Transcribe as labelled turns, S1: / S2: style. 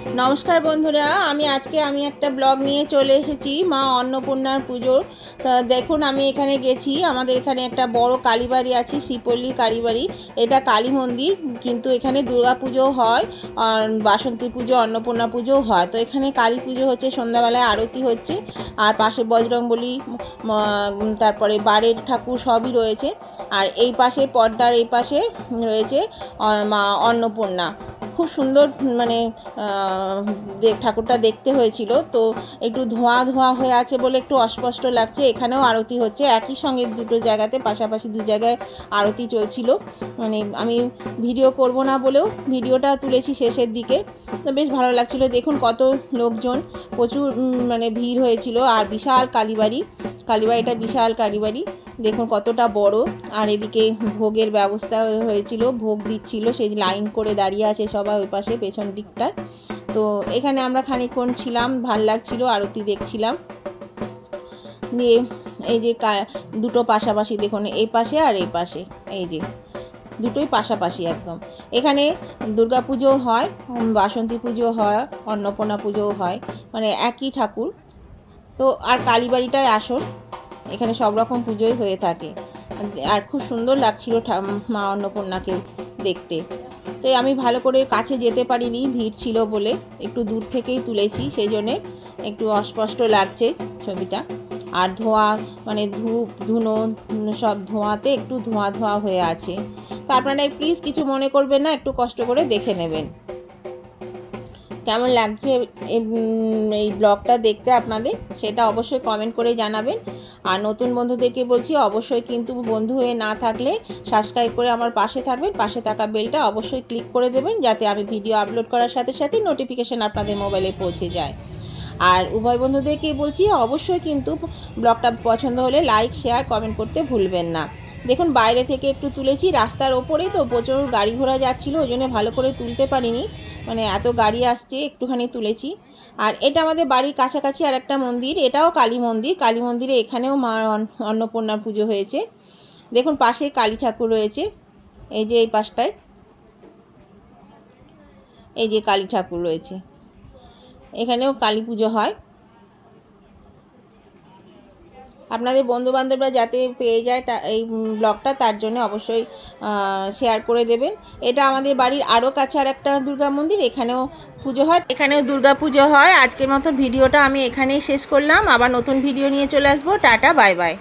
S1: নমস্কার বন্ধুরা, আমি আজকে আমি একটা ব্লগ নিয়ে চলে এসেছি, মা অন্নপূর্ণার পুজোর। তা দেখুন, আমি এখানে গেছি, আমাদের এখানে একটা বড় কালীবাড়ি আছে শ্রীপল্লী কালীবাড়ি। এটা কালী মন্দির, কিন্তু এখানে দুর্গা পুজো হয় বাসন্তী পুজো, অন্নপূর্ণা পুজোও হয়। তো এখানে কালী পুজো হচ্ছে, সন্ধ্যাবেলায় আরতি হচ্ছে, আর পাশে বজরংবলী তারপরে বারের ঠাকুর সবই রয়েছে। আর এই পাশে পর্দার এই পাশে রয়েছে মা অন্নপূর্ণা। খুব সুন্দর মানে ঠাকুরটা দেখতে হয়েছিল। তো একটু ধোঁয়া ধোঁয়া হয়ে আছে বলে একটু অস্পষ্ট লাগছে। এখানেও আরতি হচ্ছে। একই সঙ্গে দুটো জায়গাতে, পাশাপাশি দু জায়গায় আরতি চলছিল। মানে আমি ভিডিও করব না বলেও ভিডিওটা তুলেছি শেষের দিকে। তো বেশ ভালো লাগছিল। দেখুন কত লোকজন, প্রচুর মানে ভিড় হয়েছিল। আর বিশাল কালীবাড়ি। কালীবাড়িটা বিশাল কালীবাড়ি। দেখুন কতটা বড়। আর এদিকে ভোগের ব্যবস্থা হয়েছিল, ভোগ দিচ্ছিল, সেই লাইন করে দাঁড়িয়ে আছে সবাই ওই পাশে পেছন দিকটায়। তো এখানে আমরা খানিকক্ষণ ছিলাম, ভালো লাগছিল, আরতি দেখছিলাম। দিয়ে এই যে দুটো পাশাপাশি দেখুন এই পাশে আর এই পাশে, এই যে দুটোই পাশাপাশি একদম। এখানে দুর্গা পুজো হয় বাসন্তী পুজো হয়, অন্নপূর্ণা পুজোও হয় মানে একই ঠাকুর। তো আর কালীবাড়িটাই আসল এখানে সব রকম পুজোই হয়ে থাকে। আর খুব সুন্দর লাগছিল মা অন্নপূর্ণাকে দেখতে। তো আমি ভালো করে কাছে যেতে পারিনি, ভিড় ছিল বলে একটু দূর থেকেই তুলেছি সেই জন্যে একটু অস্পষ্ট লাগছে ছবিটা। আর ধোঁয়া মানে ধূপ, ধুনো, সব ধোঁয়াতে একটু ধোঁয়া ধোঁয়া হয়ে আছে। তো আপনারা প্লিজ কিছু মনে করবেন না, একটু কষ্ট করে দেখে নেবেন। কেমন লাগছে এই, ব্লগটা দেখতে আপনাদের সেটা অবশ্যই কমেন্ট করে জানাবেন। আর নতুন বন্ধুদেরকে বলছি অবশ্যই কিন্তু বন্ধু হয়ে না থাকলে সাবস্ক্রাইব করে আমার পাশে থাকবেন পাশে থাকা বেলটা অবশ্যই ক্লিক করে দেবেন যাতে আমি ভিডিও আপলোড করার সাথে সাথে নোটিফিকেশান আপনাদের মোবাইলে পৌঁছে যায়। আর উভয় বন্ধুদেরকে বলছি, অবশ্যই কিন্তু ব্লগটা পছন্দ হলে লাইক শেয়ার কমেন্ট করতে ভুলবেন না। দেখুন, বাইরে থেকে একটু তুলেছি, রাস্তার ওপরেই তো প্রচুর গাড়ি ঘোড়া যাচ্ছিল, ওই জন্য ভালো করে তুলতে পারিনি। মানে এত গাড়ি আসছে, একটুখানি তুলেছি। আর এটা আমাদের বাড়ির কাছাকাছি আর একটা মন্দির, এটাও কালী মন্দির। কালী মন্দিরে এখানেও মা অন্ন- অন্নপূর্ণার পুজো হয়েছে। দেখুন, পাশে কালী ঠাকুর রয়েছে, এই যে এই পাশটায়। এই যে কালী ঠাকুর রয়েছে। এখানেও কালী পুজো হয়। আপনাদের বন্ধুবান্ধবরা যাতে পেয়ে যায় তা এই ব্লগটা, তার জন্য অবশ্যই শেয়ার করে দেবেন। এটা আমাদের বাড়ির আরও কাছে আর একটা দুর্গা মন্দির, এখানেও পুজো হয়। এখানেও দুর্গা পুজো হয়। আজকের মতো ভিডিওটা আমি এখানেই শেষ করলাম। আবার নতুন ভিডিও নিয়ে চলে আসব। Tata, bye bye.